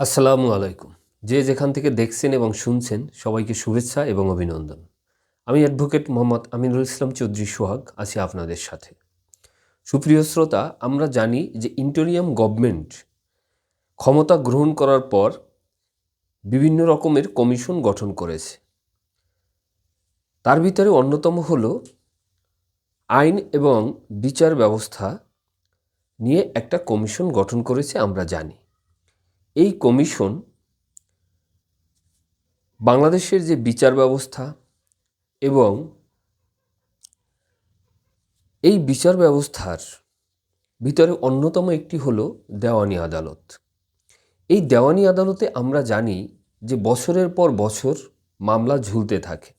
আসসালামু আলাইকুম। যে যেখান থেকে দেখছেন এবং শুনছেন, সবাইকে শুভেচ্ছা এবং অভিনন্দন। আমি অ্যাডভোকেট মোহাম্মদ আমিনুল ইসলাম চৌধুরী সোহাগ, আছি আপনাদের সাথে। সুপ্রিয় শ্রোতা, আমরা জানি যে ইন্টোরিয়াম গভর্নমেন্ট ক্ষমতা গ্রহণ করার পর বিভিন্ন রকমের কমিশন গঠন করেছে। তার ভিতরে অন্যতম হল আইন এবং বিচার ব্যবস্থা নিয়ে একটা কমিশন গঠন করেছে, আমরা জানি। এই কমিশন বাংলাদেশের যে বিচার ব্যবস্থা এবং এই বিচার ব্যবস্থার ভিতরে অন্যতম একটি হলো দেওয়ানি আদালত। এই দেওয়ানি আদালতে আমরা জানি যে বছরের পর বছর মামলা ঝুলতে থাকে।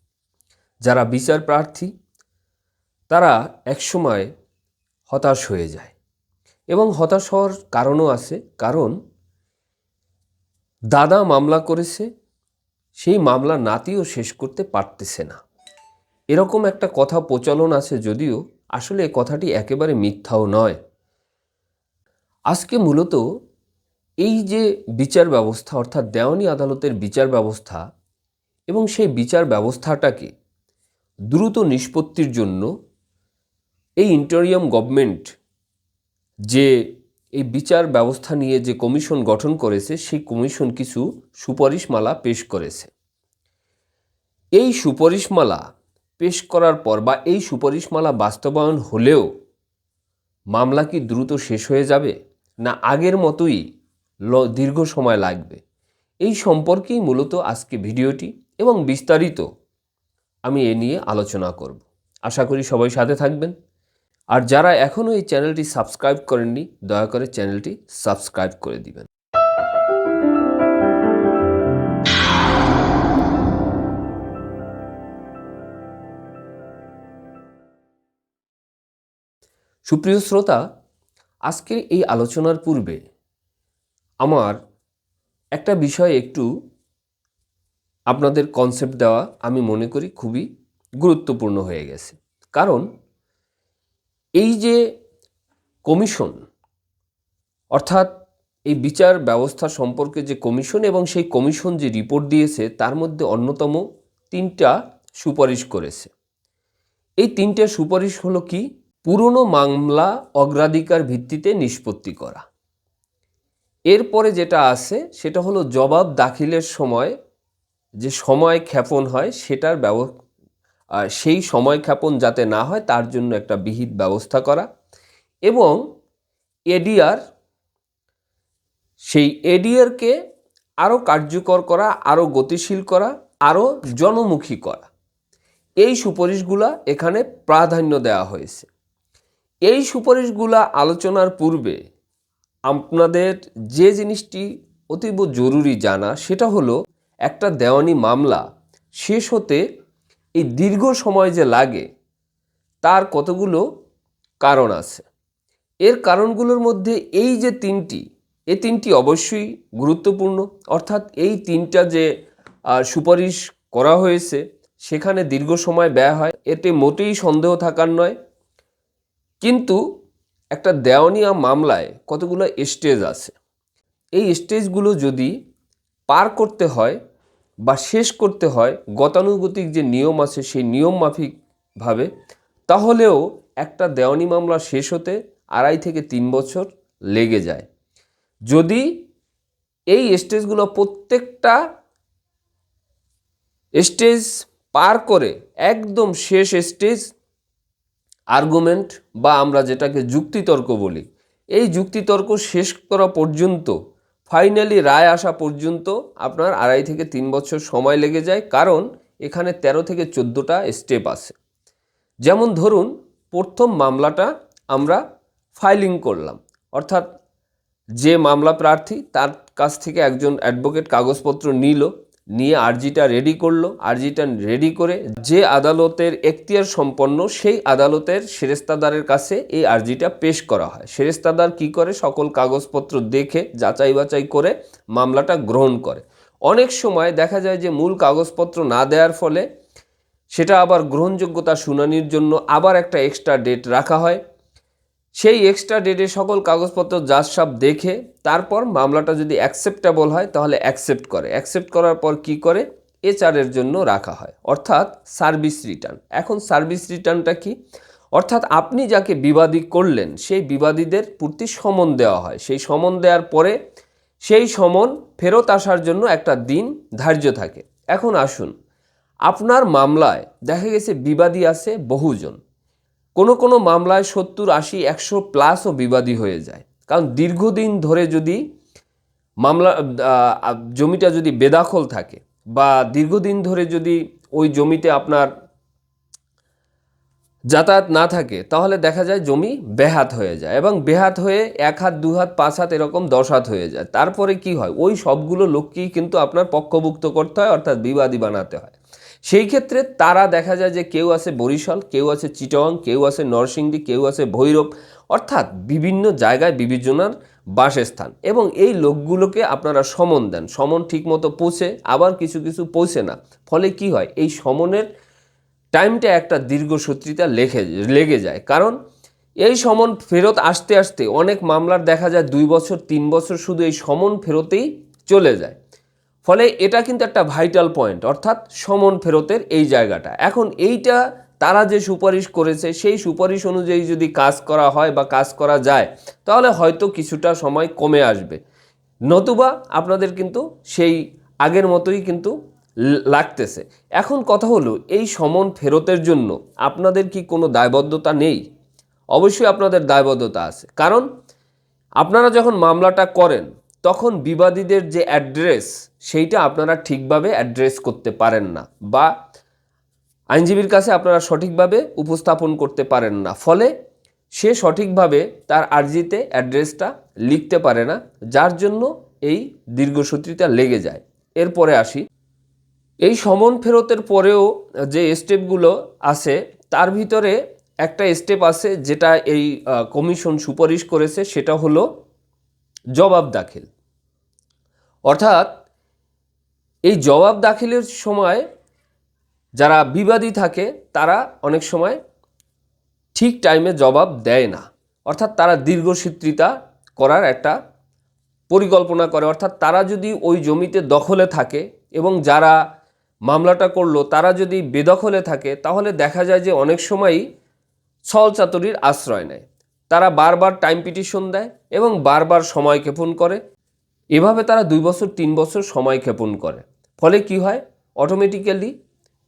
যারা বিচার প্রার্থী, তারা একসময় হতাশ হয়ে যায় এবং হতাশ হওয়ার কারণও আছে। কারণ দাদা মামলা করেছে, সেই মামলা নাতিও শেষ করতে পারতেছে না। এরকম একটা কথা প্রচলন আছে যদিও আসলে এ কথাটি একেবারে মিথ্যাও নয়। আজকে মূলত এই যে বিচার ব্যবস্থা, অর্থাৎ দেওয়ানি আদালতের বিচার ব্যবস্থা এবং সেই বিচার ব্যবস্থাটাকে দ্রুত নিষ্পত্তির জন্য এই ইন্টেরিয়াম গভর্নমেন্ট যে এই বিচার ব্যবস্থা নিয়ে যে কমিশন গঠন করেছে, সেই কমিশন কিছু সুপারিশমালা পেশ করেছে। এই সুপারিশমালা পেশ করার পর বা এই সুপারিশমালা বাস্তবায়ন হলেও মামলা কি দ্রুত শেষ হয়ে যাবে, না আগের মতোই দীর্ঘ সময় লাগবে? এই সম্পর্কেই মূলত আজকে ভিডিওটি এবং বিস্তারিত আমি এ নিয়ে আলোচনা করব। আশা করি সবাই সাথে থাকবেন। আর যারা এখনও এই চ্যানেলটি সাবস্ক্রাইব করেননি, দয়া করে চ্যানেলটি সাবস্ক্রাইব করে দিবেন। সুপ্রিয় শ্রোতা, আজকের এই আলোচনার পূর্বে আমার একটা বিষয় একটু আপনাদের কনসেপ্ট দেওয়া আমি মনে করি খুবই গুরুত্বপূর্ণ হয়ে গেছে। কারণ এই যে কমিশন অর্থাৎ এই বিচার ব্যবস্থা সম্পর্কে যে কমিশন এবং সেই কমিশন যে রিপোর্ট দিয়েছে তার মধ্যে অন্যতম তিনটা সুপারিশ করেছে। এই তিনটা সুপারিশ হলো কি? পুরনো মামলা অগ্রাধিকার ভিত্তিতে নিষ্পত্তি করা। এরপরে যেটা আছে সেটা হলো জবাব দাখিলের সময় যে সময় ক্ষেপণ হয় সেটার ব্যব আহ, সেই সময় ক্ষেপণ যাতে না হয়, তার জন্য একটা বিহিত ব্যবস্থা করা এবং এডিআর, সেই এডিআরকে আরও কার্যকর করা, আরও গতিশীল করা, আরও জনমুখী করা। এই সুপারিশগুলা এখানে প্রাধান্য দেওয়া হয়েছে। এই সুপারিশগুলা আলোচনার পূর্বে আপনাদের যে জিনিসটি অতীব জরুরি জানা, সেটা হলো একটা দেওয়ানি মামলা শেষ হতে এই দীর্ঘ সময় যে লাগে, তার কতগুলো কারণ আছে। এর কারণগুলোর মধ্যে এই যে তিনটি এ তিনটি অবশ্যই গুরুত্বপূর্ণ। অর্থাৎ এই তিনটা যে সুপারিশ করা হয়েছে, সেখানে দীর্ঘ সময় ব্যয় হয়। এতে মোটেই সন্দেহ থাকার নয়। কিন্তু একটা দেওয়ানিয়া মামলায় কতগুলো স্টেজ আছে। এই স্টেজগুলো যদি পার করতে হয় বা শেষ করতে হয় গতানুগতিক যে নিয়ম আছে সেই নিয়ম মাফিকভাবে তাহলেও একটা দেওয়ানি মামলা শেষ হতে আড়াই থেকে তিন বছর লেগে যায়। যদি এই স্টেজগুলো প্রত্যেকটা স্টেজ পার করে একদম শেষ স্টেজ আর্গুমেন্ট বা আমরা যেটাকে যুক্তিতর্ক বলি, এই যুক্তিতর্ক শেষ করা পর্যন্ত ফাইনালি রায় আসা পর্যন্ত আপনার আড়াই থেকে তিন বছর সময় লেগে যায়, কারণ এখানে ১৩ থেকে চোদ্দোটা স্টেপ আছে। যেমন ধরুন, প্রথম মামলাটা আমরা ফাইলিং করলাম। অর্থাৎ যে মামলা প্রার্থী, তার কাছ থেকে একজন অ্যাডভোকেট কাগজপত্র নিল নিয়ে আর্জিটা রেডি করল। আর্জিটা রেডি করে যে আদালতের এখতিয়ার সম্পন্ন সেই আদালতের সেরেস্তাদারের কাছে এই আর্জিটা পেশ করা হয়। সেরেস্তাদার কি করে? সকল কাগজপত্র দেখে, যাচাই বাছাই করে মামলাটা গ্রহণ করে। অনেক সময় দেখা যায় যে মূল কাগজপত্র না দেওয়ার ফলে সেটা আবার গ্রহণযোগ্যতা শুনানির জন্য আবার একটা এক্সট্রা ডেট রাখা হয়। সেই এক্সট্রা ডেটে সকল কাগজপত্র যার সব দেখে তারপর মামলাটা যদি অ্যাকসেপ্টেবল হয়, তাহলে অ্যাকসেপ্ট করে। অ্যাকসেপ্ট করার পর কি করে? এচআরের জন্য রাখা হয়। অর্থাৎ সার্ভিস রিটার্ন এখন সার্ভিস রিটার্নটা কি? অর্থাৎ আপনি যাকে বিবাদী করলেন, সেই বিবাদীদের প্রতি সমন দেওয়া হয়। সেই সমন দেওয়ার পরে সেই সমন ফেরত আসার জন্য একটা দিন ধার্য থাকে। এখন আসুন, আপনার মামলায় দেখা গেছে বিবাদী আছে বহুজন। কোনো কোনো মামলায় সত্তর, আশি, একশো প্লাসও বিবাদী হয়ে যায়। কারণ দীর্ঘদিন ধরে যদি মামলা জমিটা যদি বেদাখল থাকে বা দীর্ঘদিন ধরে যদি ওই জমিতে আপনার যাতায়াত না থাকে, তাহলে দেখা যায় জমি বেহাত হয়ে যায় এবং বেহাত হয়ে এক হাত, দু হাত, পাঁচ হাত এরকম দশ হাত হয়ে যায়। তারপরে কি হয়? ওই সবগুলো লোককেই কিন্তু আপনার পক্ষভুক্ত করতে হয়, অর্থাৎ বিবাদী বানাতে হয়। সেই ক্ষেত্রে তারা দেখা যায় যে কেউ আছে বরিশাল, কেউ আছে চিটং, কেউ আছে নরসিংদী, কেউ আছে ভৈরব, অর্থাৎ বিভিন্ন জায়গায় বিবেচনার বাসস্থান এবং এই লোকগুলোকে আপনারা সমন দেন। সমন ঠিকমতো পৌঁছে, আবার কিছু কিছু পৌঁছে না। ফলে কি হয়? এই সমনের টাইমটা একটা দীর্ঘসূত্রিতা লেখে, লেগে যায়। কারণ এই সমন ফেরত আসতে আসতে অনেক মামলার দেখা যায় দুই বছর, তিন বছর শুধু এই সমন ফেরতেই চলে যায়। ফলে এটা কিন্তু একটা ভাইটাল পয়েন্ট অর্থাৎ সমন ফেরতের এই জায়গাটা। এখন এইটা তারা যে সুপারিশ করেছে, সেই সুপারিশ অনুযায়ী যদি কাজ করা হয় বা কাজ করা যায়, তাহলে হয়তো কিছুটা সময় কমে আসবে। নতুবা আপনাদের কিন্তু সেই আগের মতোই কিন্তু লাগতেছে। এখন কথা হলো, এই সমন ফেরতের জন্য আপনাদের কি কোনো দায়বদ্ধতা নেই? অবশ্যই আপনাদের দায়বদ্ধতা আছে। কারণ আপনারা যখন মামলাটা করেন তখন বিবাদীদের যে অ্যাড্রেস, সেইটা আপনারা ঠিকভাবে অ্যাড্রেস করতে পারেন না বা আইনজীবীর কাছে আপনারা সঠিকভাবে উপস্থাপন করতে পারেন না। ফলে সে সঠিকভাবে তার আর্জিতে অ্যাড্রেসটা লিখতে পারে না, যার জন্য এই দীর্ঘসূত্রিতা লেগে যায়। এরপরে আসি। এই সমন ফেরতের পরেও যে স্টেপগুলো আছে, তার ভিতরে একটা স্টেপ আছে, যেটা এই কমিশন সুপারিশ করেছে, সেটা হলো জবাব দাখিল। অর্থাৎ এই জবাব দাখিলের সময় যারা বিবাদী থাকে, তারা অনেক সময় ঠিক টাইমে জবাব দেয় না। অর্থাৎ তারা দীর্ঘসূত্রিতা করার একটা পরিকল্পনা করে। অর্থাৎ তারা যদি ওই জমিতে দখলে থাকে এবং যারা মামলাটা করল, তারা যদি বেদখলে থাকে, তাহলে দেখা যায় যে অনেক সময়ই ছল চাতুরির আশ্রয় নেয়। তারা বারবার টাইম পিটিশন দেয় এবং বারবার সময় ক্ষেপণ করে। এভাবে তারা দুই বছর, তিন বছর সময় ক্ষেপণ করে। ফলে কি হয়? অটোমেটিক্যালি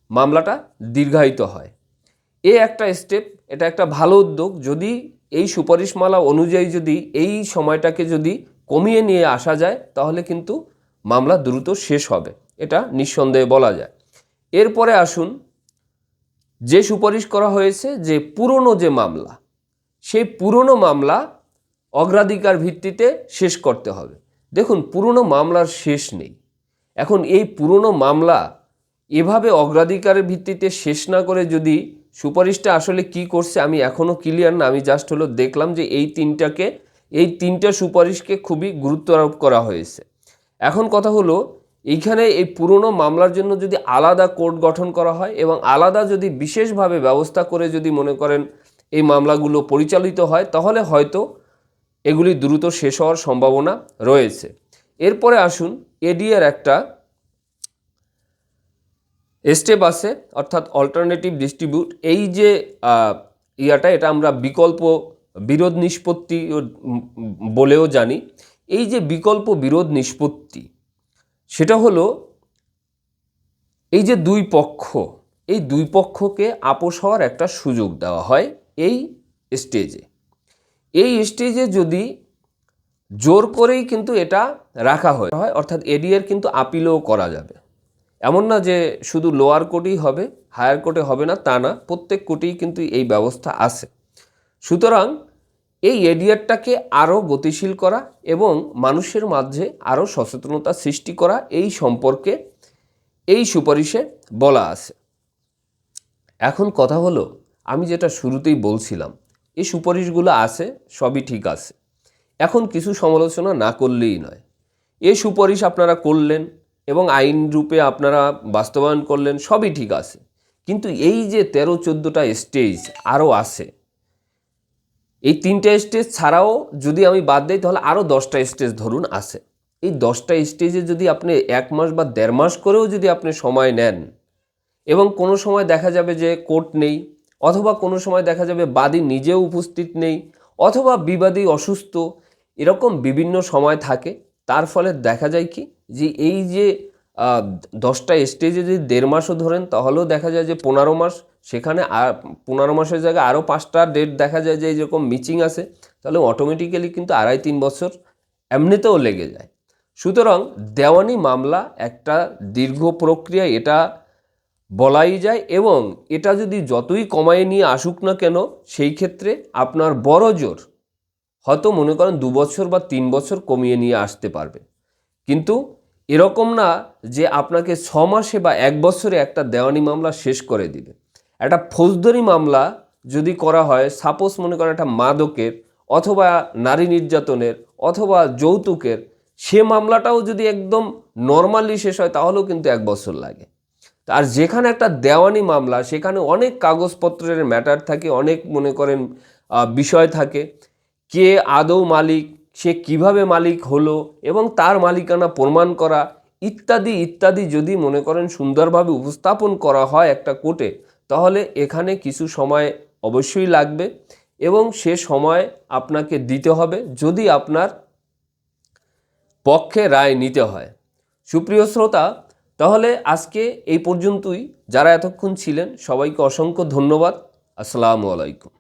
মামলাটা দীর্ঘায়িত হয়। এ একটা স্টেপ এটা একটা ভালো উদ্যোগ। যদি এই সুপারিশমালা অনুযায়ী যদি এই সময়টাকে যদি কমিয়ে নিয়ে আসা যায়, তাহলে কিন্তু মামলা দ্রুত শেষ হবে। এটা নিঃসন্দেহে বলা যায়। এরপরে আসুন, যে সুপারিশ করা হয়েছে, যে পুরনো যে মামলা, সেই পুরনো মামলা অগ্রাধিকার ভিত্তিতে শেষ করতে হবে। দেখুন, পুরনো মামলার শেষ নেই। এখন এই পুরনো মামলা এভাবে অগ্রাধিকারের ভিত্তিতে শেষ না করে যদি সুপারিশটা আসলে কি করছে আমি এখনও ক্লিয়ার না, আমি জাস্ট হলো দেখলাম যে এই তিনটাকে, এই তিনটা সুপারিশকে খুবই গুরুত্ব আরোপ করা হয়েছে। এখন কথা হলো, এইখানে এই পুরনো মামলার জন্য যদি আলাদা কোর্ট গঠন করা হয় এবং আলাদা যদি বিশেষভাবে ব্যবস্থা করে যদি মনে করেন এই মামলাগুলো পরিচালিত হয়, তাহলে হয়তো এগুলি দ্রুত শেষ হওয়ার সম্ভাবনা রয়েছে। এরপরে আসুন এডিআর একটা স্টেপ আছে, অর্থাৎ অল্টারনেটিভ ডিস্ট্রিবিউট এই যে ইয়াটা, এটা আমরা বিকল্প বিরোধ নিষ্পত্তি বলেও জানি। এই যে বিকল্প বিরোধ নিষ্পত্তি, সেটা হলো এই যে দুই পক্ষ, এই দুই পক্ষকে আপোষ হওয়ার একটা সুযোগ দেওয়া হয় এই স্টেজে। এই স্টেজে যদি জোর করেই কিন্তু এটা রাখা হয় হয়, অর্থাৎ এডিএর কিন্তু আপিলও করা যাবে। এমন না যে শুধু লোয়ার কোর্টেই হবে হায়ার কোর্টে হবে না, তা না, প্রত্যেক কোর্টেই কিন্তু এই ব্যবস্থা আছে। সুতরাং এই এডিয়ারটাকে আরও গতিশীল করা এবং মানুষের মাঝে আরও সচেতনতা সৃষ্টি করা এই সম্পর্কে এই সুপারিশে বলা আছে। এখন কথা হলো, আমি যেটা শুরুতেই বলছিলাম এই সুপারিশগুলো আছে, সবই ঠিক আছে। এখন কিছু সমালোচনা না করলেই নয়। এই সুপারিশ আপনারা করলেন এবং আইন রূপে আপনারা বাস্তবায়ন করলেন, সবই ঠিক আছে। কিন্তু এই যে তেরো চোদ্দোটা স্টেজ আরও আছে, এই তিনটা স্টেজ ছাড়াও যদি আমি বাদ দিই, তাহলে আরও দশটা স্টেজ ধরুন আছে। এই দশটা স্টেজে যদি আপনি এক মাস বা দেড় মাস করেও যদি আপনি সময় নেন এবং কোনো সময় দেখা যাবে যে কোর্ট নেই অথবা কোনো সময় দেখা যাবে বাদী নিজেও উপস্থিত নেই, অথবা বিবাদী অসুস্থ, এরকম বিভিন্ন সময় থাকে। তার ফলে দেখা যায় কি যে এই যে দশটা স্টেজে যদি দেড় মাসও ধরেন, তাহলেও দেখা যায় যে পনেরো মাস, সেখানে আর পনেরো মাসের জায়গায় আরও পাঁচটা ডেট দেখা যায় যে যেরকম মিচিং আছে, তাহলে অটোমেটিক্যালি কিন্তু আড়াই তিন বছর এমনিতেও লেগে যায়। সুতরাং দেওয়ানি মামলা একটা দীর্ঘ প্রক্রিয়া, এটা বলাই যায় এবং এটা যদি যতই কমায় নিয়ে আসুক না কেন, সেই ক্ষেত্রে আপনার বড় জোর হয়তো মনে করেন দু বছর বা তিন বছর কমিয়ে নিয়ে আসতে পারবে। কিন্তু এরকম না যে আপনাকে ছ মাসে বা এক বছরে একটা দেওয়ানি মামলা শেষ করে দিবে। একটা ফৌজদারি মামলা যদি করা হয় সাপোজ মনে করেন একটা মাদকের অথবা নারী নির্যাতনের অথবা যৌতুকের, সে মামলাটাও যদি একদম নর্মালি শেষ হয়, তাহলেও কিন্তু এক বছর লাগে। আর যেখানে একটা দেওয়ানি মামলা, সেখানে অনেক কাগজপত্রের ম্যাটার থাকে, অনেক মনে করেন বিষয় থাকে। কে আদৌ মালিক, সে কীভাবে মালিক হলো এবং তার মালিকানা প্রমাণ করা ইত্যাদি ইত্যাদি যদি মনে করেন সুন্দরভাবে উপস্থাপন করা হয় একটা কোর্টে তাহলে এখানে কিছু সময় অবশ্যই লাগবে এবং সে সময় আপনাকে দিতে হবে যদি আপনার পক্ষে রায় নিতে হয়। সুপ্রিয় শ্রোতা তাহলে আজকে এই পর্যন্তই। যারা এতক্ষণ ছিলেন সবাইকে অসংখ্য ধন্যবাদ। আসসালামু আলাইকুম।